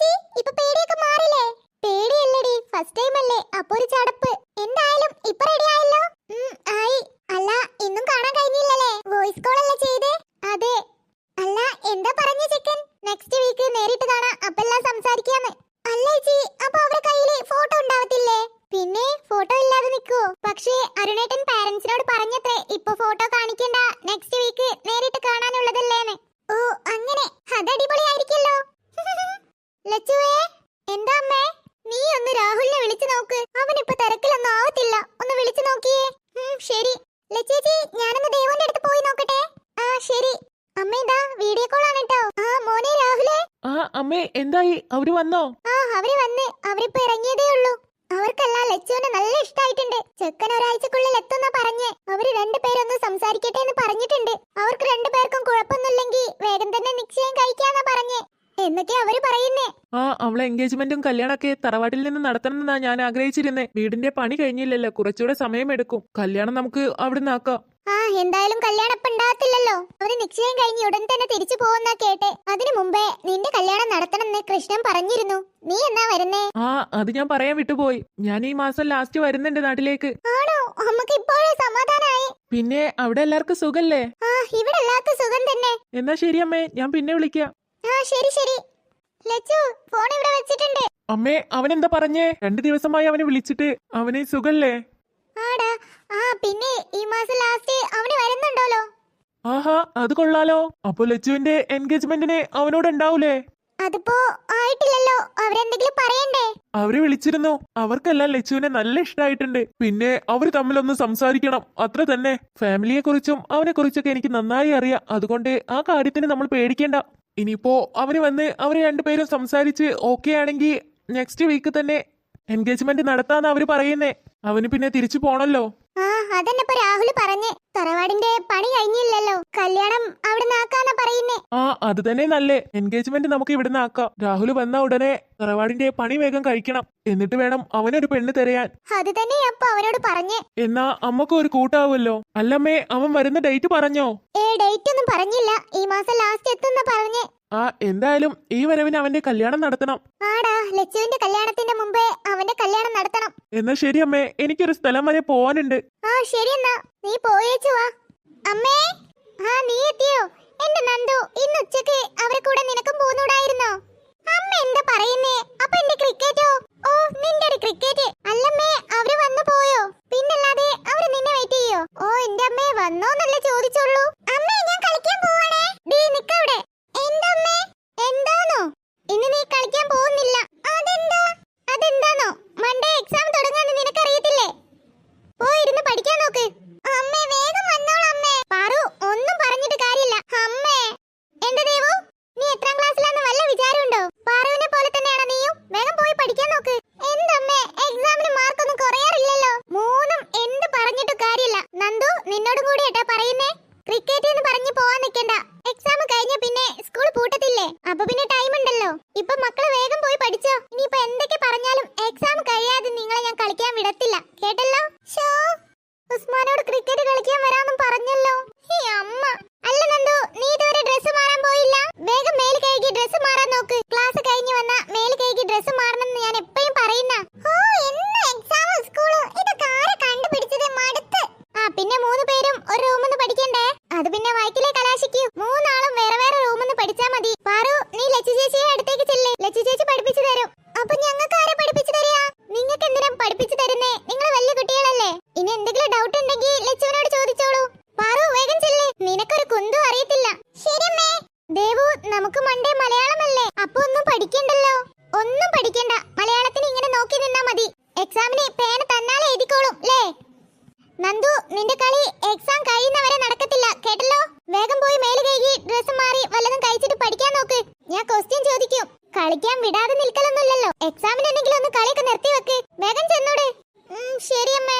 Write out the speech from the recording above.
ചേച്ചി ഇപ്പൊ ആ അമ്മേ എന്തായി? അവർ വന്നോ? ആ അവർ വന്നേ. അവരിപ്പോ ഇറങ്ങിയതേ ഉള്ളൂ. അവർക്കെല്ലാം ലച്ചുവിനെ നല്ല ഇഷ്ടായിട്ടുണ്ട്. ചെക്കൻ ഒരാഴ്ചക്കുള്ളിൽ എത്തുന്ന പറഞ്ഞ്. അവർ രണ്ടുപേരൊന്ന് സംസാരിക്കട്ടെ എന്ന് പറഞ്ഞിട്ടുണ്ട് അവർക്ക് രണ്ടുപേർക്കും കുഴപ്പമൊന്നുമില്ലെങ്കിൽ വേഗം തന്നെ നിശ്ചയം കഴിക്കാന്നാ പറഞ്ഞേ എന്നൊക്കെ പറയുന്നേ ആ അവളെ എൻഗേജ്മെന്റും കല്യാണമൊക്കെ തറവാട്ടിൽ നിന്ന് നടത്തണമെന്നാ ഞാൻ ആഗ്രഹിച്ചിരുന്നേ. വീടിന്റെ പണി കഴിഞ്ഞില്ലല്ലോ കുറച്ചുകൂടെ സമയമെടുക്കും കല്യാണം നമുക്ക് അവിടുന്ന് ആക്കാം. ആ എന്തായാലും കല്യാണം ഇപ്പൊ ഉണ്ടാകത്തില്ലല്ലോ. അവർ നിശ്ചയം കഴിഞ്ഞ് ഉടൻ തന്നെ തിരിച്ചു പോകുന്ന കേട്ടെ. അതിനു മുമ്പേ നിന്റെ കല്യാണം നടത്തണമെന്ന് കൃഷ്ണൻ പറഞ്ഞിരുന്നു. നീ എന്നാ വരുന്നേ? ആ അത് ഞാൻ പറയാൻ വിട്ടുപോയി. ഞാൻ ഈ മാസം ലാസ്റ്റ് വരുന്നുണ്ട് നാട്ടിലേക്ക്. ആണോ? നമുക്ക് ഇപ്പോഴേ സമാധാനമായി പിന്നെ അവിടെ എല്ലാവർക്കും സുഖല്ലേ? ആ ഇവിടെ എല്ലാവർക്കും സുഖം തന്നെ. എന്നാ ശരി അമ്മേ ഞാൻ പിന്നെ വിളിക്കാം. ആ ശരി ശരി. ലച്ചു ഫോൺ ഇവിടെ വെച്ചിട്ടുണ്ട്. അമ്മേ അവൻ എന്താ പറഞ്ഞേ? രണ്ടു ദിവസമായി അവനെ വിളിച്ചിട്ട് അവനെ സുഖല്ലേ? ആടാ ആ പിന്നെ ഈ മാസം ലാസ്റ്റ് അവന് വരുന്നുണ്ടല്ലോ. ആഹാ അത് കൊള്ളാലോ. അപ്പൊ ലച്ചുവിന്റെ എൻഗേജ്മെന്റിന് അവനോട് ഉണ്ടാവൂലേ അതിപ്പോ ആയിട്ടില്ലല്ലോ. അവരെന്തെങ്കിലും പറയണ്ടേ? അവർ വിളിച്ചിരുന്നു. അവർക്കെല്ലാം ലച്ചുവിനെ നല്ല ഇഷ്ടമായിട്ടുണ്ട് പിന്നെ അവർ തമ്മിലൊന്ന് സംസാരിക്കണം. അത്ര തന്നെ. ഫാമിലിയെ കുറിച്ചും അവനെ കുറിച്ചൊക്കെ എനിക്ക് നന്നായി അറിയാം. അതുകൊണ്ട് ആ കാര്യത്തിന് നമ്മൾ പേടിക്കേണ്ട. ഇനിയിപ്പോ അവർ വന്ന് അവർ രണ്ടുപേരും സംസാരിച്ച് ഓക്കെ ആണെങ്കിൽ നെക്സ്റ്റ് വീക്ക് തന്നെ എൻഗേജ്മെന്റ് നടത്താന്ന് അവർ പറയുന്നേ. അവന് പിന്നെ തിരിച്ചു പോണല്ലോ. ആ അതന്നെ ഇപ്പൊ രാഹുൽ പറഞ്ഞേ. തറവാടിന്റെ പണി കഴിഞ്ഞില്ലല്ലോ. കല്യാണം അവിടെ നാക്കാന്നാ പറയുന്നേ. ആ അത് തന്നെ നല്ലേ. എൻഗേജ്മെന്റ് നമുക്ക് ഇവിടുന്ന് ആക്കാം. രാഹുൽ വന്ന ഉടനെ തറവാടിന്റെ പണി വേഗം കഴിക്കണം. എന്നിട്ട് വേണം അവനൊരു പെണ്ണ് തിരയാൻ. അത് തന്നെ അപ്പൊ അവനോട് പറഞ്ഞേ. എന്നാ അമ്മയ്ക്ക് ഒരു കൂട്ടാവുമല്ലോ. അല്ലമ്മേ അവൻ വരുന്ന ഡേറ്റ് പറഞ്ഞോ? ഏ ഡേറ്റ് ഒന്നും പറഞ്ഞില്ല. ഈ മാസം ലാസ്റ്റ് എത്തുന്ന പറഞ്ഞേ. ആ എന്തായാലും ഈ വരവിന് അവന്റെ കല്യാണം നടത്തണം. ആടാ ലച്ചുവിന്റെ കല്യാണത്തിന്റെ മുമ്പേ അവന്റെ കല്യാണം നടത്തണം. എന്നാ ശരി അമ്മേ എനിക്കൊരു സ്ഥലം വരെ പോവാനുണ്ട്. ആ ശരി എന്നാ. നീ പോയേച്ചു വാ. അമ്മേ ആ നീ എത്തിയോ? എന്റെ നന്ദു ഇന്ന് ഉച്ചയ്ക്ക് അവരെ കൂടെ നിനക്കും പോന്നൂടായിരുന്നോ അമ്മ എന്താ പറയുന്നേ? അപ്പൊ എന്റെ ക്രിക്കറ്റോ? ഓ നിന്റെ ഒരു ക്രിക്കറ്റ്. അല്ലമ്മേ അവർ വന്നു പോയോ? പിന്നല്ലാതെ അവർ നിന്നെ വെയിറ്റ് ചെയ്യോ? ഓ എന്റെ അമ്മേ വന്നോന്നല്ലേ ചോദിച്ചോളൂ അമ്മേ ഞാൻ കളിക്കാൻ പോവാണേ ഡീ നിക്കവിടെ എന്താ അമ്മേ എന്താണോ ഇന്ന് നീ കളിക്കാൻ പോകുന്നില്ല അതെന്താ അതെന്താണോ മൺഡേ എക്സാം തുടങ്ങാന്ന് നിനക്കറിയത്തില്ലേ പോയിരുന്ന് പഠിക്കാൻ നോക്ക് അമ്മേ വേഗം വന്നോളൂ അമ്മേ പാറു ഒന്നും പറഞ്ഞിട്ട് കാര്യമില്ല അമ്മേ എന്റെ ദേവു നീ എത്രാം ക്ലാസ്സിലാന്ന് വല്ല വിചാരമുണ്ടോ പാറുവിനെ പോലെ തന്നെയാണോ നീയും വേഗം പോയി പഠിക്കാൻ നോക്ക് എന്തമ്മേ എക്സാമിന് മാർക്കൊന്നും കുറയാറില്ലല്ലോ മൂന്നും എന്ത് പറഞ്ഞിട്ട് കാര്യമില്ല നന്ദു നിന്നോടും കൂടി ഏട്ടാ പറയുന്നേ ക്രിക്കറ്റ് എന്ന് പറഞ്ഞു പോവാൻ നിൽക്കണ്ട എക്സാം കഴിഞ്ഞ പിന്നെ സ്കൂൾ പൂട്ടത്തില്ലേ അപ്പൊ പിന്നെ ടൈം ഉണ്ടല്ലോ ഇപ്പൊ മക്കൾ വേഗം പോയി പഠിച്ചോ ഇനിയിപ്പോ എന്തൊക്കെ പറഞ്ഞാലും എക്സാം കഴിയാതെ നിങ്ങളെ ഞാൻ കളിക്കാൻ വിടത്തില്ല കേട്ടല്ലോ ഷോ ഉസ്മാനോട് ക്രിക്കറ്റ് കളിക്കാൻ വരാമെന്നും പറഞ്ഞല്ലോ ഈ അമ്മ അല്ല നന്ദു നീ ഇതുവരെ ഡ്രസ്സ് മാറാൻ പോയില്ല വേഗം മേൽ കഴുകി ഡ്രസ്സ് മാറാൻ നോക്ക് ക്ലാസ് കഴിഞ്ഞ് വന്ന മേൽ കഴുകി ഡ്രസ്സ് മാറണമെന്ന് ഞാൻ എപ്പോഴും പറയുന്ന ഓ എന്ന് എക്സാം സ്കൂളും ഇതൊക്കെ ആരെ കണ്ടുപിടിച്ചത് മടുത്ത് ആ പിന്നെ മൂന്ന് പേരും ഒരു റൂമിന്ന് പഠിക്കണ്ടേ അത് പിന്നെ വൈക്കിലെ കലാശിക്കൂ മൂന്നാളും വേറെ വേറെ റൂമിന്ന് പഠിച്ചാ മതി പാറു നീ ലച്ചു ചേച്ചിയെ അടുത്തേക്ക് ചെല്ലേ ലച്ചു ചേച്ചി പഠിപ്പിച്ചു തരും അപ്പൊ ഞങ്ങൾക്ക് ആരെ പഠിപ്പിച്ചു തരിക നിങ്ങൾക്ക് എന്തിനാ പഠിപ്പിച്ചു തരുന്നേ. നിങ്ങൾ വലിയ കുട്ടികളല്ലേ? ഇനി എന്തെങ്കിലും ഡൗട്ട് ഉണ്ടെങ്കിൽ ലച്ചുവിനോട് ചോദിച്ചോളൂ. പാറു വേഗം ചെല്ലേ. നിനക്കൊരു കുന്തും അറിയത്തില്ല. ശരിയമ്മേ ദേവു നമുക്ക് മണ്ടേ മലയാളമല്ലേ? അപ്പൊ ഒന്നും പഠിക്കണ്ടല്ലോ. ഒന്നും പഠിക്കണ്ട. മലയാളത്തിന് ഇങ്ങനെ നോക്കി നിന്നാ മതി. എക്സാമിന് പേന തന്നാലേ എഴുതിക്കോളും ലേ നന്ദു നിന്റെ കളി എക്സാം കഴിയുന്നവരെ നടക്കത്തില്ല. കേട്ടല്ലോ? വേഗം പോയി മേൽ ഡ്രസ്സ് മാറി വല്ലതും കഴിച്ചിട്ട് പഠിക്കാൻ നോക്ക്. ഞാൻ ക്വസ്റ്റ്യൻ ചോദിക്കും. കളിക്കാൻ വിടാതെ നിൽക്കലൊന്നുമില്ലല്ലോ. എക്സാമിന് എന്തെങ്കിലും ഒന്ന് കളിയൊക്കെ നിർത്തി വെക്ക് വേഗം ചെന്നൂടെ. ശരി അമ്മേ